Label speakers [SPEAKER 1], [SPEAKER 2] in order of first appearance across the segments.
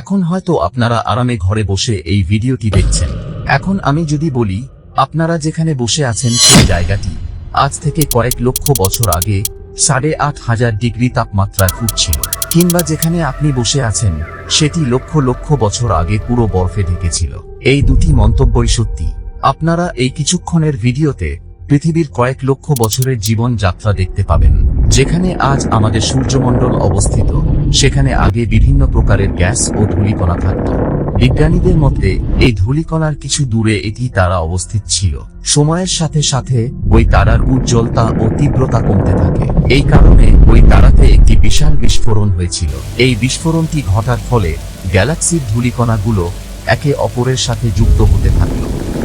[SPEAKER 1] এখন হয়তো আপনারা আরামে ঘরে বসে এই ভিডিওটি দেখছেন। এখন আমি যদি বলি, আপনারা যেখানে বসে আছেন সেই জায়গাটি, আজ থেকে কয়েক লক্ষ বছর আগে সাড়ে আট হাজার ডিগ্রি তাপমাত্রায় ফুটছিল। কিংবা যেখানে আপনি বসে আছেন, সেটি লক্ষ লক্ষ বছর আগে পুরো বরফে ঢেকেছিল। এই দুটি মন্তব্যই সত্যি। আপনারা এই কিছুক্ষণের ভিডিওতে পৃথিবীর কয়েক লক্ষ বছরের জীবন যাত্রা দেখতে পাবেন। যেখানে আজ আমাদের সূর্যমণ্ডল অবস্থিত, সেখানে আগে বিভিন্ন প্রকারের গ্যাস ও ধূলিকণা থাকত। বিজ্ঞানীদের মতে, এই ধূলিকণার কিছু দূরে এটি তারা অবস্থিত ছিল। সময়ের সাথে সাথে, ওই তারার উজ্জ্বলতা ও তীব্রতা কমতে থাকে। এই কারণে, ওই তারাতে একটি বিশাল বিস্ফোরণ হয়েছিল। এই বিস্ফোরণটি ঘটার ফলে, গ্যালাক্সির ধূলিকণাগুলো একে অপরের সাথে যুক্ত হতে থাকল।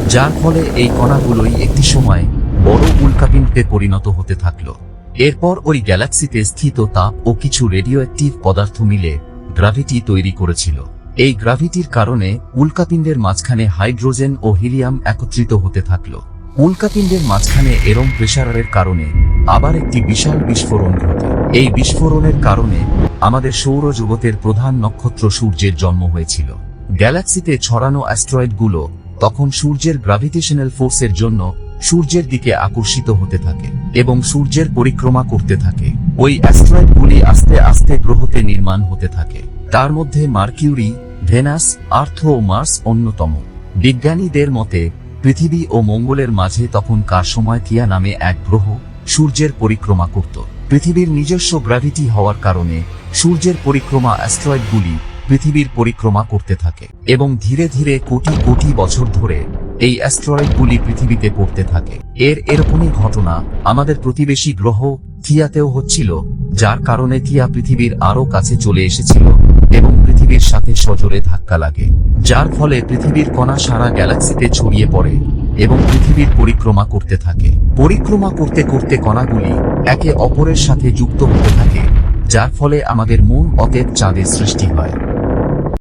[SPEAKER 1] যার ফলে এই কণাগুলোই একটি সময় বড় উল্কাপিণ্ডে পরিণত হতে থাকল। এরপর ওই গ্যালাক্সিতে স্থিত তাপ ও কিছু রেডিও অ্যাক্টিভ পদার্থ মিলে গ্রাভিটি তৈরি করেছিল। এই গ্রাভিটির কারণে উল্কাপিণ্ডের মাঝখানে হাইড্রোজেন ও হিলিয়াম একত্রিত হতে থাকল। উল্কাপিণ্ডের মাঝখানে এরম প্রেসারের কারণে আবার একটি বিশাল বিস্ফোরণ ঘটে। এই বিস্ফোরণের কারণে আমাদের সৌরজগতের প্রধান নক্ষত্র সূর্যের জন্ম হয়েছিল। গ্যালাক্সিতে ছড়ানো অ্যাস্ট্রয়েডগুলো তখন সূর্যের গ্রাভিটেশনাল ফোর্সের জন্য সূর্যের দিকে আকর্ষিত হতে থাকে এবং সূর্যের পরিক্রমা করতে থাকে। ওই অ্যাস্ট্রয়েডগুলি আস্তে আস্তে গ্রহতে নির্মাণ হতে থাকে। তার মধ্যে মার্কিউরি, ভেনাস, আর্থ ও মার্স অন্যতম। বিজ্ঞানীদের মতে, পৃথিবী ও মঙ্গলের মাঝে তখন কার সময় থিয়া নামে এক গ্রহ সূর্যের পরিক্রমা করত। পৃথিবীর নিজস্ব গ্র্যাভিটি হওয়ার কারণে সূর্যের পরিক্রমা অ্যাস্ট্রয়েডগুলি পৃথিবীর পরিক্রমা করতে থাকে এবং ধীরে ধীরে কোটি কোটি বছর ধরে এই অ্যাস্ট্রয়েডগুলি পৃথিবীতে পড়তে থাকে। এর এরকমই ঘটনা আমাদের প্রতিবেশী গ্রহ থিয়াতেও হচ্ছিল, যার কারণে থিয়া পৃথিবীর আরও কাছে চলে এসেছিল এবং পৃথিবীর সাথে সজোরে ধাক্কা লাগে, যার ফলে পৃথিবীর কণা সারা গ্যালাক্সিতে ছড়িয়ে পড়ে এবং পৃথিবীর পরিক্রমা করতে থাকে। পরিক্রমা করতে করতে কণাগুলি একে অপরের সাথে যুক্ত হতে থাকে, যার ফলে আমাদের মূল অতেব চাঁদের সৃষ্টি হয়।